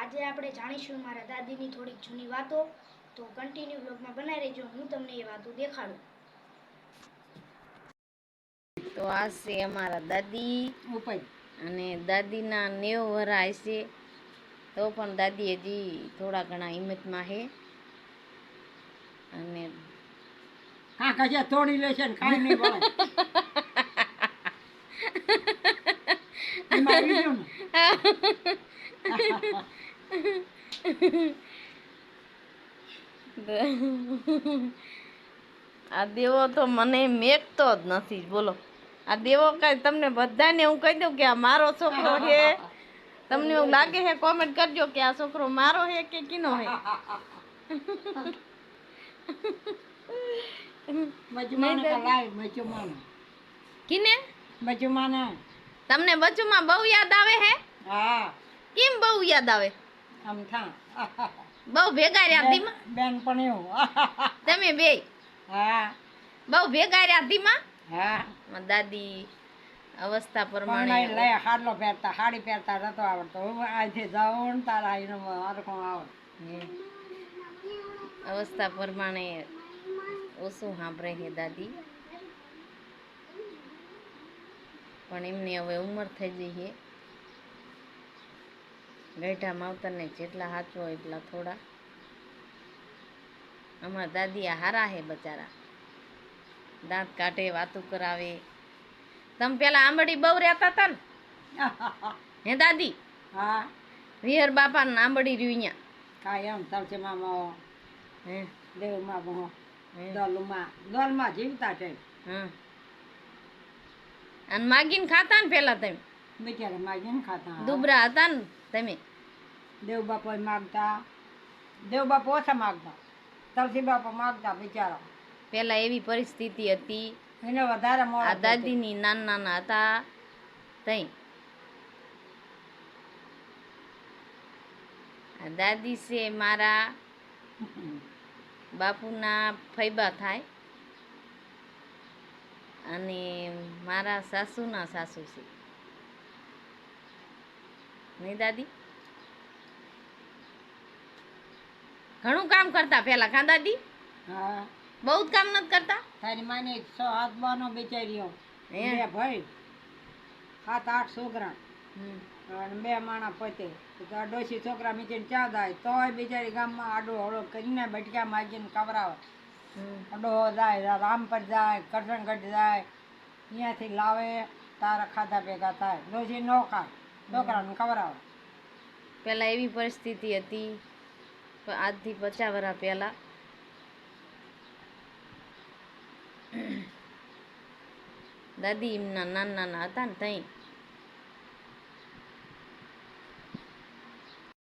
આજે આપણે જાણીશું મારા દાદીની થોડીક જૂની વાતો. તો કન્ટિન્યુ બ્લોગમાં બનાવી રહેજો હું તમને એ વાતો દેખાડું. તો આ છે અમારા દાદી અને દાદીના નેવ વરા છે. તો પણ દાદી હજી થોડા ઘણા હિંમતમાં છે. અને કાં કશે તોડી લેશે ને કાઈ નહીં એમાં ને. આ દેવો તો મને મેકતો જ નથી. બોલો. આ દેવો કાંઈ તમને બધાને હું કહી દઉં કે આ મારો છોકરો છે? તમને એવું લાગે છે? કોમેન્ટ કરજો કે આ છોકરો મારો છે કે કિનો છે? કીને? તમને બચુમાં બહુ યાદ આવે હે? હા. કેમ બહુ યાદ આવે? આમ થા. બહુ ભેગા રહ્યા ધીમા બેન પણ એવું તમે બે? હા. બહુ ભેગા રહ્યા ધીમા? હા. દાદી અવસ્થા પ્રમાણે લે હાડલો પહેરતા હાડી પહેરતા નતો આવડતો. હું અહીંથી જાઉં તારા એનો હરખો આવડ અવસ્થા પ્રમાણે ઓછું સાંભળે છે દાદી. પણ એમની હવે ઉંમર થઈ ગઈ છે ગઈઢા માવતરને જેટલા હાચવો એટલા થોડા. અમારા દાદી હારા હે બચારા. દાંત કાઢે વાતું કરાવે. તમે પેલા આંબડી બહુ રહેતા હતા ને? હે દાદી? હા. વિહર બાપા આંબડી રહ્યું અહીંયા કાય એમ તલસી મામો હે. દેવમાં બહુ. હે? દોલમાં. દોલમાં જીવતા છે. હા. અને માગીને ખાતા ને પેલા તમે? બિચારા માગીને ખાતા દુબરા હતા ને તમે? દેવ બાપા માગતા. દેવ બાપા ઓછા માગતા. તલસી બાપા માગતા બિચારા. પેલા એવી પરિસ્થિતિ હતી. એને વધારે આ દાદીની નાના નાના હતા. તઈ. આ દાદી છે મારા બાપુના ફૈબા થાય. અને મારા સાસુના સાસુ છે. નહીં દાદી? ઘણું કામ કરતા પેલા કા દાદી? હા. બહુ જ કામ નથી કરતા? તારી માને સો આગવાનો બિચારીઓ? બે ભાઈ સાત આઠ છોકરા. અને બે માણા પોતે. તો આ છોકરા મીચીને ચા જાય તોય બિચારી ગામમાં આડો હળો કરીને બટકા માગીને કવરાવે. અડો જાય રામ પર જાય કરસણગઢ જાય અહીંયાથી લાવે તારા ખાધા ભેગા થાય. ડોશી નો ખાય. છોકરાને ખવડાવે પહેલાં એવી પરિસ્થિતિ હતી. આજથી પચાસ વર્ષ પહેલાં. દાદી એમના નાના નાના હતા ને તઈ.